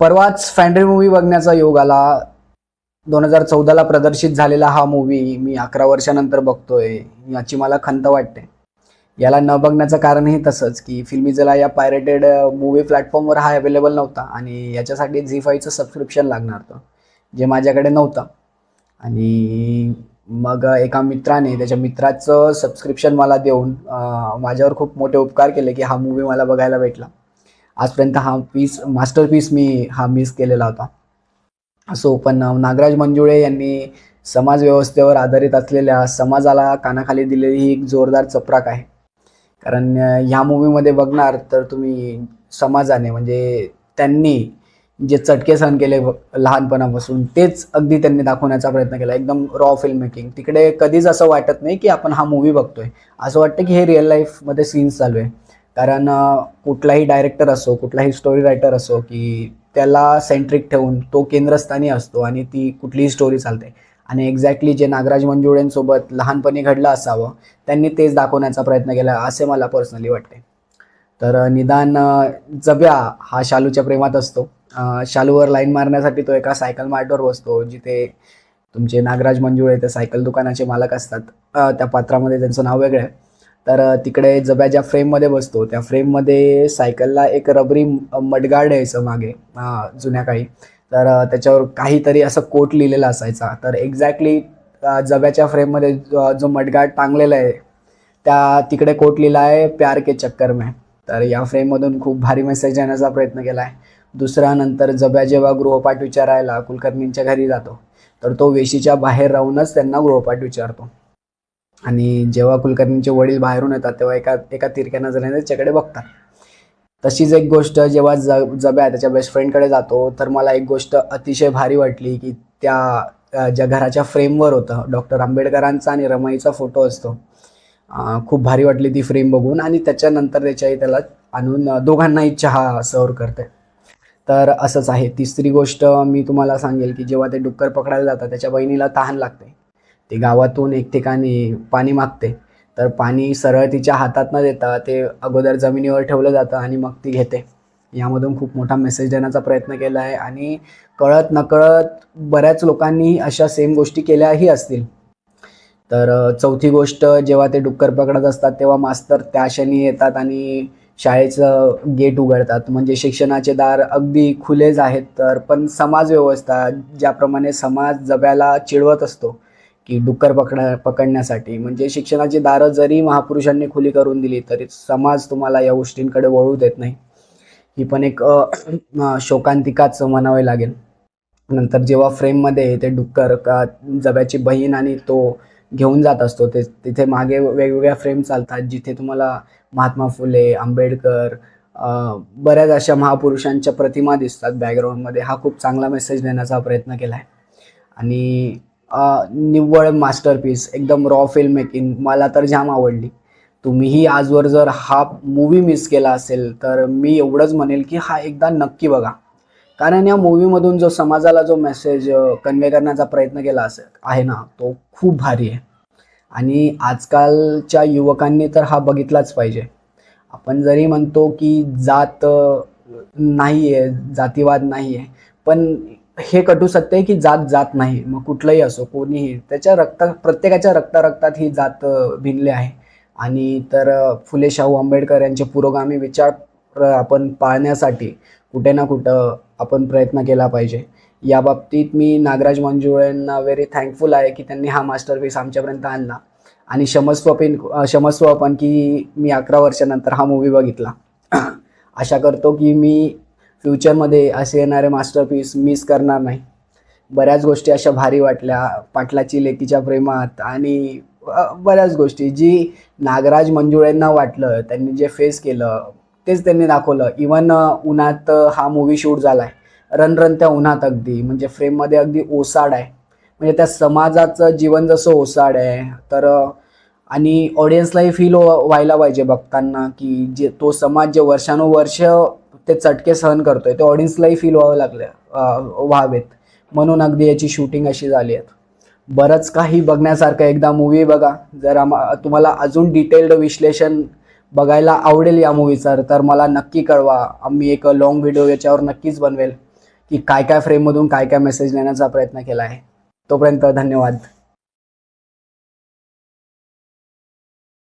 परवाच फॅन्ड्री मूवी बघण्याचा योग आला. दोन हजार चौदाला प्रदर्शित झालेला हा मूवी मी अकरा वर्षानंतर बघतोय याची मला खंत वाटते. याला न बघण्याचं कारणही तसंच की फिल्मीजला या पायरेटेड मूवी प्लॅटफॉर्मवर हा अवेलेबल नव्हता आणि याच्यासाठी झी फाईचं सबस्क्रिप्शन लागणार होतं जे माझ्याकडे नव्हतं. आणि मग एका मित्राने त्याच्या मित्राचं सबस्क्रिप्शन मला देऊन माझ्यावर खूप मोठे उपकार केले की हा मूवी मला बघायला भेटला. आजपर्यंत हा पीस मास्टर पीस मी हा मिस केलेला होता. असो पण नागराज मंजुळे यांनी समाज व्यवस्थेवर आधारित असलेल्या समाजाला कानाखाली दिलेली ही एक जोरदार चपराक आहे. कारण ह्या मूवीमध्ये बघणार तर तुम्ही समाजाने म्हणजे त्यांनी जे चटके सहन केले लहानपणापासून तेच अगदी त्यांनी दाखवण्याचा प्रयत्न केला. एकदम रॉ फिल्म मेकिंग तिकडे कधीच असं वाटत नाही की आपण हा मूवी बघतोय. असं वाटतं की हे रिअल लाईफमध्ये सीन्स चालू आहे. कारण कुठलाही डायरेक्टर असो कुठलाही स्टोरी रायटर असो की त्याला सेंट्रिक ठेवून तो केंद्रस्थानी असतो आणि ती कुठलीही स्टोरी चालते. आणि एक्झॅक्टली जे नागराज मंजुळेंसोबत लहानपणी घडलं असावं त्यांनी तेच दाखवण्याचा प्रयत्न केला असे मला पर्सनली वाटते. तर निदान जब्या हा शालूच्या प्रेमात असतो. शालूवर लाईन मारण्यासाठी तो एका सायकल मार्टवर बसतो जिथे तुमचे नागराज मंजुळे ते सायकल दुकानाचे मालक असतात. त्या पात्रामध्ये त्यांचं नाव वेगळं आहे. तर तिकडे जब्या ज्या फ्रेममध्ये बसतो त्या फ्रेममध्ये सायकलला एक रबरी मडगार्ड यायचं मागे जुन्या काही. तर त्याच्यावर काहीतरी असं कोट लिहिलेला असायचा. तर एक्झॅक्टली जब्याच्या फ्रेममध्ये जो मडगार्ड टांगलेला आहे त्या तिकडे कोट लिहिला आहे प्यार के चक्कर में. तर या फ्रेममधून खूप भारी मेसेज येण्याचा प्रयत्न केला आहे. दुसरा नंतर जब्या जेव्हा गृहपाठ विचारायला कुलकर्णींच्या घरी जातो तर तो वेशीच्या बाहेर राहूनच त्यांना गृहपाठ विचारतो. आणि जेव्हा कुलकर्णींचे वडील बाहेरून येतात तेव्हा एका एका तिरक्या नजरेने त्याच्याकडे बघतात. तशीच एक गोष्ट जेव्हा ज जब्या त्याच्या बेस्ट फ्रेंडकडे जातो तर मला एक गोष्ट अतिशय भारी वाटली की त्या ज्या घराच्या फ्रेमवर होतं डॉक्टर आंबेडकरांचा आणि रमाईचा फोटो असतो. खूप भारी वाटली ती फ्रेम बघून आणि त्याच्यानंतर त्याच्याही त्याला आणून दोघांनाही चहा सर्व करते तर असंच आहे. तिसरी गोष्ट मी तुम्हाला सांगेल की जेव्हा ते डुक्कर पकडायला जातात त्याच्या बहिणीला तहान लागते. ती गावातून एक ठिकाणी पाणी मागते. तर पाणी सरळ तिच्या हातात न देता ते अगोदर जमिनीवर ठेवलं जातं आणि मग ती घेते. यामधून खूप मोठा मेसेज देण्याचा प्रयत्न केला आहे आणि कळत नकळत बऱ्याच लोकांनी अशा सेम गोष्टी केल्याही असतील. तर चौथी गोष्ट जेव्हा ते डुक्कर पकडत असतात तेव्हा मास्तर त्या क्षणी येतात आणि शाळेचं गेट उघडतात. म्हणजे शिक्षणाचे दार अगदी खुलेच आहेत तर पण समाज व्यवस्था ज्याप्रमाणे समाज जब्याला चिडवत असतो की डुक्कर पकड पकडण्यासाठी. म्हणजे शिक्षणाची दारं जरी महापुरुषांनी खुली करून दिली तरी समाज तुम्हाला या गोष्टींकडे वळू देत नाही. ही पण एक शोकांतिकाच म्हणावे लागेल. नंतर जेव्हा फ्रेममध्ये ते डुक्कर का जब्याची बहीण आणि तो घेऊन जात असतो ते तिथे मागे वेगवेगळ्या फ्रेम चालतात जिथे तुम्हाला महात्मा फुले आंबेडकर बऱ्याच अशा महापुरुषांच्या प्रतिमा दिसतात बॅकग्राऊंडमध्ये. हा खूप चांगला मेसेज देण्याचा प्रयत्न केला आहे आणि निव्वळ मास्टरपीस एकदम रॉ फिल्म मेकिंग मला तर जाम आवडली. तुम्हीही आजवर जर हा मूवी मिस केला असेल तर मी एवढंच म्हणेल की हा एकदा नक्की बघा. कारण या मूवीमधून जो समाजाला जो मेसेज कन्वे करण्याचा प्रयत्न केला असेल आहे ना तो खूप भारी आहे. आणि आजकालच्या युवकांनी तर हा बघितलाच पाहिजे. आपण जरी म्हणतो की जात नाही आहे जातीवाद नाही आहे पण हे कटू सत्य आहे की जात जात नाही. मग कुठलंही असो कोणीही त्याच्या रक्त प्रत्येकाच्या रक्ता रक्तात ही जात भिनले आहे. आणि तर फुले शाहू आंबेडकर यांचे पुरोगामी विचार आपण पाळण्यासाठी कुठे ना कुठं आपण प्रयत्न केला पाहिजे. या बाबतीत मी नागराज मंजुळेंना व्हेरी थँकफुल आहे की त्यांनी हा मास्टरपीस आमच्यापर्यंत आणला. आणि क्षमस्व पण क्षमस्व आपण की मी अकरा वर्षानंतर हा मूवी बघितला. आशा करतो की मी फ्युचरमध्ये असे येणारे मास्टरपीस मिस करणार नाही. बऱ्याच गोष्टी अशा भारी वाटल्या पाटलाची लेकीच्या प्रेमात आणि बऱ्याच गोष्टी. जी नागराज मंजुळेंना वाटलं त्यांनी जे फेस केलं तेच त्यांनी दाखवलं. इवन उन्हात हा मूवी शूट झाला आहे रणरणत्या उन्हात अगदी. म्हणजे फ्रेममध्ये अगदी ओसाड आहे. म्हणजे त्या समाजाचं जीवन जसं ओसाड आहे तर आणि ऑडियन्सलाही फील व्हायला पाहिजे बघताना की जे तो समाज जे वर्षानुवर्ष ते चटके सहन करतोय. ते ऑडियन्सलाही फील व्हावं लागले व्हावेत. म्हणून अगदी याची शूटिंग अशी झाली आहे. बरंच काही बघण्यासारखं एकदा मूवी बघा. जर तुम्हाला अजून डिटेल्ड विश्लेषण बघायला आवडेल या मूवीचं तर मला नक्की कळवा. आम्ही एक लॉंग व्हिडिओ याच्यावर नक्कीच बनवेल की काय काय फ्रेममधून काय काय मेसेज नेण्याचा प्रयत्न केला आहे. तोपर्यंत धन्यवाद.